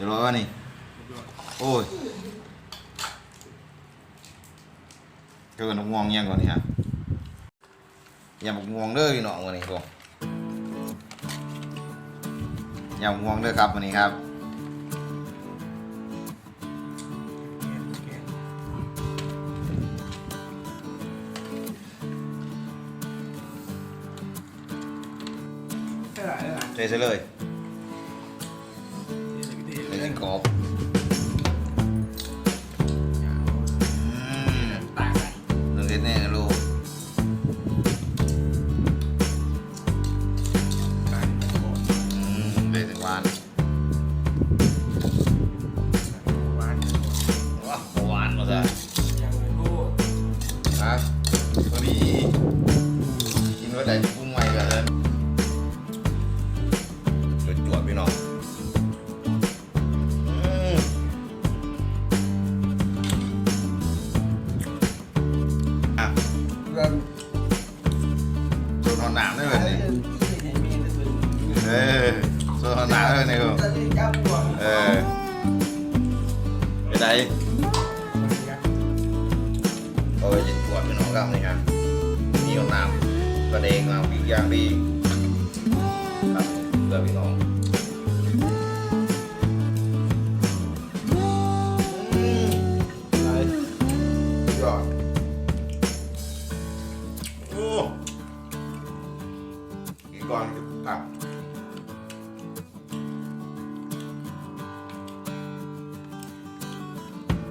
ดี๋ยวรอว่านี่ โอ้ยเกินงวงยังก่อนนี่ฮะอย่าบอกงวงเด้อพี่น้องวันนี้ผมอย่าบอกงวงเด้อครับวันนี้ครับใช่ไหมใช่ไหมเทใส่เลย ในสิงกอบอืมตายไปหนึ่งเด็ดแน่นะลูกตายไปก่อนอืมเด็ดถึงหวานวานว้าวหวานมาซะยังไม่พูดฮะพอดีกินว่าได้ này không? À. cái đây tôi dịch quạt cái nó gầm này hả nhiều làm và đèn làm bị giang đi. Giờ bị nó ừ. Rồi.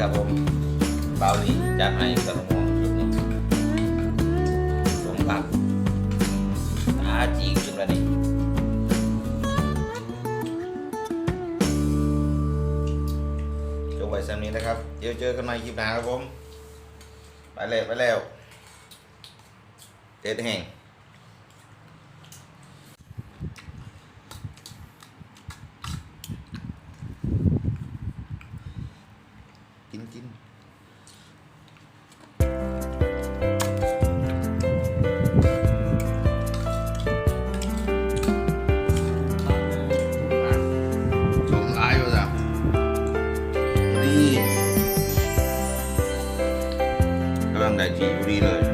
ครับผมเบาดีจัดให้กระมองชุดนี้สมผักตาจีกขึ้นมาดิจบไว้สำนี้นะครับ เดี๋ยวเจอกันใหม่คลิปหน้าครับผม ไปแล้วไปแล้วเด็ดแห่ง chín chín. Các bạn đại chỉ đi rồi.